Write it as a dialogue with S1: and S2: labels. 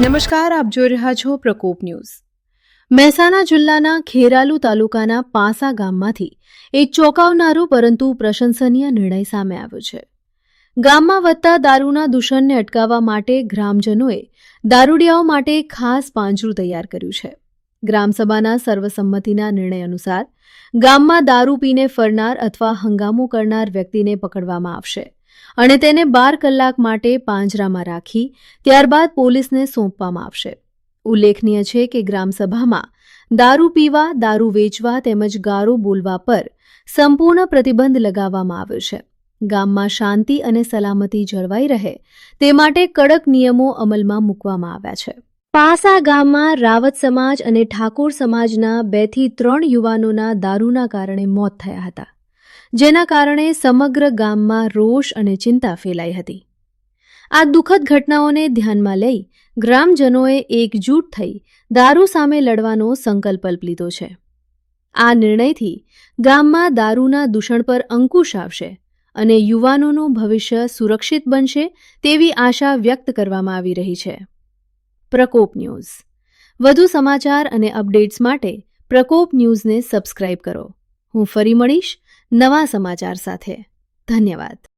S1: નમસ્કાર, આપ જોઈ રહ્યા છો પ્રકોપ ન્યૂઝ. મહેસાણા જિલ્લાના ખેરાલુ તાલુકાના પાસા ગામમાંથી એક ચોંકાવનારો પરંતુ પ્રશંસનીય નિર્ણય સામે આવ્યો છે. ગામમાં વધતા દારૂના દૂષણને અટકાવવા માટે ગ્રામજનોએ દારૂડિયાઓ માટે ખાસ પાંજરું તૈયાર કર્યું છે. ગ્રામસભાના સર્વસંમતિના નિર્ણય અનુસાર ગામમાં દારૂ પીને ફરનાર અથવા હંગામો કરનાર વ્યક્તિને પકડવામાં આવશે. અને તેને બાર કલાક માટે પાંજરામાં રાખી ત્યારબાદ પોલીસને સોંપવામાં આવશે. ઉલ્લેખનીય છે કે ગ્રામસભામાં દારૂ પીવા, દારૂ વેચવા તેમજ ગારો બોલવા પર સંપૂર્ણ પ્રતિબંધ લગાવવામાં આવ્યો છે. ગામમાં શાંતિ અને સલામતી જળવાઈ રહે તે માટે કડક નિયમો અમલમાં મૂકવામાં આવ્યા છે. પાસા ગામમાં રાવત સમાજ અને ઠાકોર સમાજના બેથી ત્રણ યુવાનોના દારૂના કારણે મોત થયા હતા. જેના કારણે સમગ્ર ગામમાં રોષ અને ચિંતા ફેલાઈ હતી. આ દુઃખદ ઘટનાઓને ધ્યાનમાં લઈ ગ્રામજનોએ એકજૂટ થઈ દારૂ સામે લડવાનો સંકલ્પ લીધો છે. આ નિર્ણયથી ગામમાં દારૂના દૂષણ પર અંકુશ આવશે અને યુવાનોનું ભવિષ્ય સુરક્ષિત બનશે તેવી આશા વ્યક્ત કરવામાં આવી રહી છે. પ્રકોપ ન્યૂઝ. વધુ સમાચાર અને અપડેટ્સ માટે પ્રકોપ ન્યૂઝને સબસ્ક્રાઇબ કરો. હું ફરી મળીશ નવા સમાચાર સાથે. ધન્યવાદ.